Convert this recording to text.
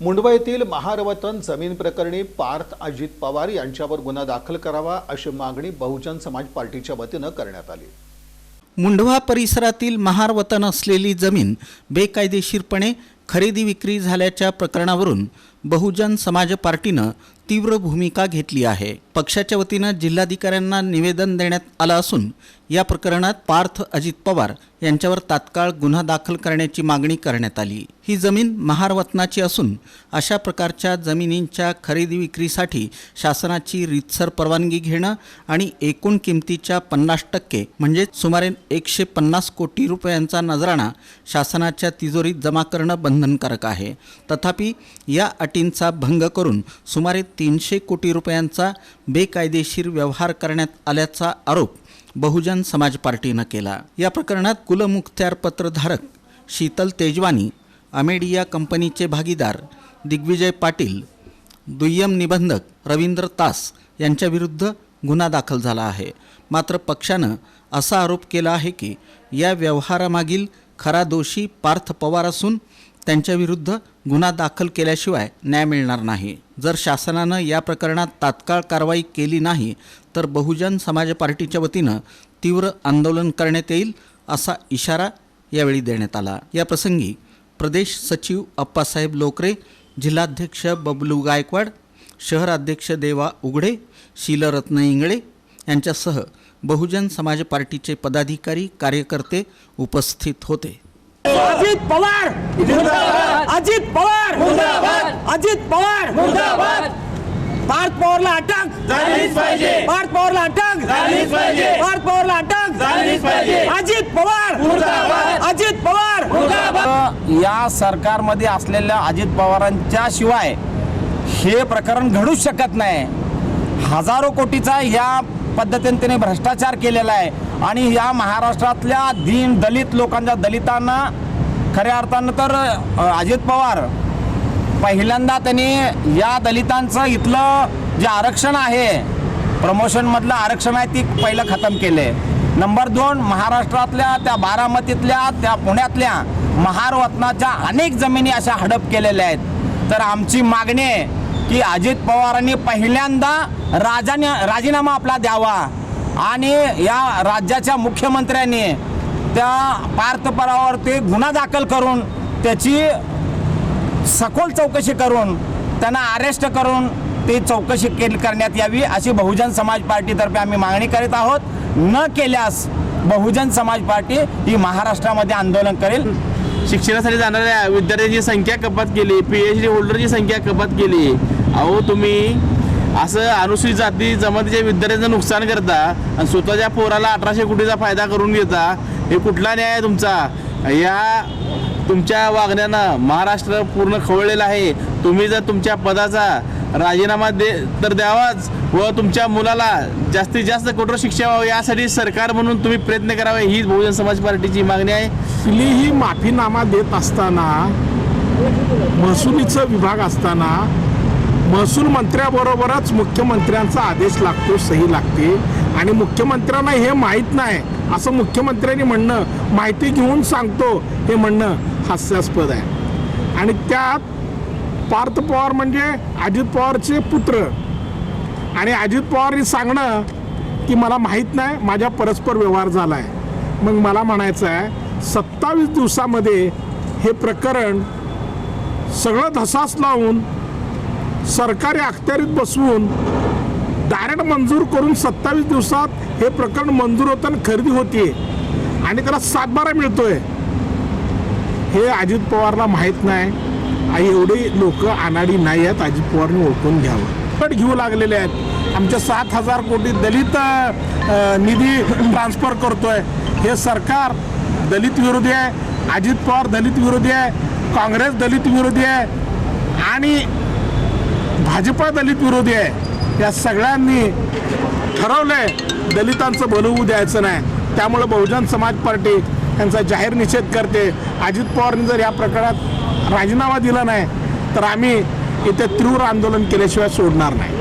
मुंबईतील येथील महारवतन जमीन प्रकरणी पार्थ अजित पवार यांच्यावर गुन्हा दाखल करावा अशी मागणी बहुजन समाज पार्टीच्या वतीनं करण्यात आली. मुंढवा परिसरातील महारवतन असलेली जमीन बेकायदेशीरपणे खरेदी विक्री झाल्याच्या प्रकरणावरून बहुजन समाज पार्टीनं तीव्र भूमिका घेतली आहे. पक्षाच्या वतीनं जिल्हाधिकाऱ्यांना निवेदन देण्यात आलं असून या प्रकरणात पार्थ अजित पवार यांच्यावर तात्काळ गुन्हा दाखल करण्याची मागणी करण्यात आली. ही जमीन महारवतनाची असून अशा प्रकारच्या जमिनींच्या खरेदी विक्रीसाठी शासनाची रितसर परवानगी घेणं आणि एकूण किमतीच्या पन्नास टक्के म्हणजे सुमारे एकशे पन्नास कोटी रुपयांचा नजराणा शासनाच्या तिजोरीत जमा करणं बंधनकारक आहे. तथापि या अटींचा भंग करून सुमारे तीनशे कोटी रुपयांचा बेकायदेशीर व्यवहार करण्यात आल्याचा आरोप बहुजन समाज पार्टीनं केला. या प्रकरणात कुलमुख्त्यारपत्रधारक शीतल तेजवानी अमेडिया कंपनीचे भागीदार दिग्विजय पाटील दुय्यम निबंधक रवींद्र तास यांच्याविरुद्ध गुन्हा दाखल झाला आहे. मात्र पक्षानं असा आरोप केला आहे की या व्यवहारामागील खरा दोषी पार्थ पवार असून त्यांच्याविरुद्ध गुन्हा दाखल केल्याशिवाय न्याय मिळणार नाही. जर शासनानं या प्रकरणात तात्काळ कारवाई केली नाही तर बहुजन समाज पार्टीच्या वतीनं तीव्र आंदोलन करण्यात येईल असा इशारा यावेळी देण्यात आला. या प्रसंगी प्रदेश सचिव अप्पासाहेब लोकरे जिल्हाध्यक्ष बबलू गायकवाड शहराध्यक्ष देवा उघडे शीलरत्न इंगळे यांच्यासह बहुजन समाज पार्टीचे पदाधिकारी कार्यकर्ते उपस्थित होते. अजित पवार! अजित पवार! अजित पवार! पार्थ पवारला अटक! झालीच पाहिजे! पार्थ पवारला अटक! झालीच पाहिजे! पार्थ पवारला अटक! झालीच पाहिजे! अजित पवार. अजित पवार. या सरकारमध्ये असलेल्या अजित पवारांच्या शिवाय हे प्रकरण घडूच शकत नाही. हजारो कोटीचा या पद्धतीने त्याने भ्रष्टाचार केलेला आहे. आणि या महाराष्ट्रातल्या दीन दलित लोकांच्या दलितांना खऱ्या अर्थानं तर अजित पवार पहिल्यांदा त्यांनी या दलितांचं इथलं जे आरक्षण आहे प्रमोशनमधलं आरक्षण आहे ती पहिलं खतम केले नंबर दोन महाराष्ट्रातल्या त्या बारामतीतल्या त्या पुण्यातल्या महारवतनाच्या अनेक जमिनी अशा हडप केलेल्या आहेत. तर आमची मागणी आहे की अजित पवारांनी पहिल्यांदा राजाने राजीनामा आपला द्यावा. आणि या राज्याच्या मुख्यमंत्र्यांनी त्या पार्थपरावरती गुन्हा दाखल करून त्याची सखोल चौकशी करून त्यांना अरेस्ट करून ती चौकशी केली करण्यात यावी अशी बहुजन समाज पार्टीतर्फे आम्ही मागणी करीत आहोत. न केल्यास बहुजन समाज पार्टी ही महाराष्ट्रामध्ये आंदोलन करेल. शिक्षणासाठी जाणाऱ्या विद्यार्थ्यांची संख्या कपात केली पी एच डी होल्डरची संख्या कपात केली. अहो तुम्ही असं अनुसूचित जाती जमातीच्या विद्यार्थ्यांचं नुकसान करता आणि स्वतःच्या पोराला अठराशे कोटीचा फायदा करून घेता. हे कुठला न्याय आहे तुमचा? या तुमच्या वागण्यानं महाराष्ट्र पूर्ण खवळलेलं आहे. तुम्ही जर तुमच्या पदाचा राजीनामा दे तर द्यावाच व तुमच्या मुलाला जास्तीत जास्त कठोर शिक्षा व्हावी यासाठी सरकार म्हणून तुम्ही प्रयत्न करावे ही बहुजन समाज पार्टीची मागणी आहे. कुठलीही माफीनामा देत असताना महसुलीचं विभाग असताना महसूल मंत्र्याबरोबरच मुख्यमंत्र्यांचा आदेश लागतो सही लागते. आणि मुख्यमंत्र्यांना हे माहीत नाही. असं मुख्यमंत्र्यांनी म्हणणं माहिती घेऊन सांगतो हे म्हणणं हास्यास्पद आहे. आणि त्यात पार्थ पवार म्हणजे अजित पवारचे पुत्र. आणि अजित पवारनी सांगणं की मला माहीत नाही माझ्या परस्पर व्यवहार झाला आहे मग मला म्हणायचं आहे सत्तावीस दिवसामध्ये हे प्रकरण सगळं धसास लावून सरकारी अखत्यारीत बसवून डायरेक्ट मंजूर करून सत्तावीस दिवसात हे प्रकरण मंजूर होतं आणि खरेदी होतीये. आणि त्याला सातबारा मिळतोय. हे अजित पवारला माहीत नाही. आई एवढे लोक अनाडी नाही आहेत अजित पवारने ओळखून घ्यावं. पण घेऊ लागलेले आहेत. आमच्या सात हजार कोटी दलित निधी ट्रान्सफर करतोय. हे सरकार दलित विरोधी आहे अजित पवार दलित विरोधी आहे काँग्रेस दलित विरोधी आहे आणि भाजपा दलित विरोधी आहे. या सगळ्यांनी ठरवलंय दलितांचं भलं होऊ द्यायचं नाही. त्यामुळं बहुजन समाज पार्टी यांचा जाहीर निषेध करते. अजित पवारने जर या प्रकरणात राजीनामा दिला नाही तर आम्ही इथे तीव्र आंदोलन केल्याशिवाय सोडणार नाही.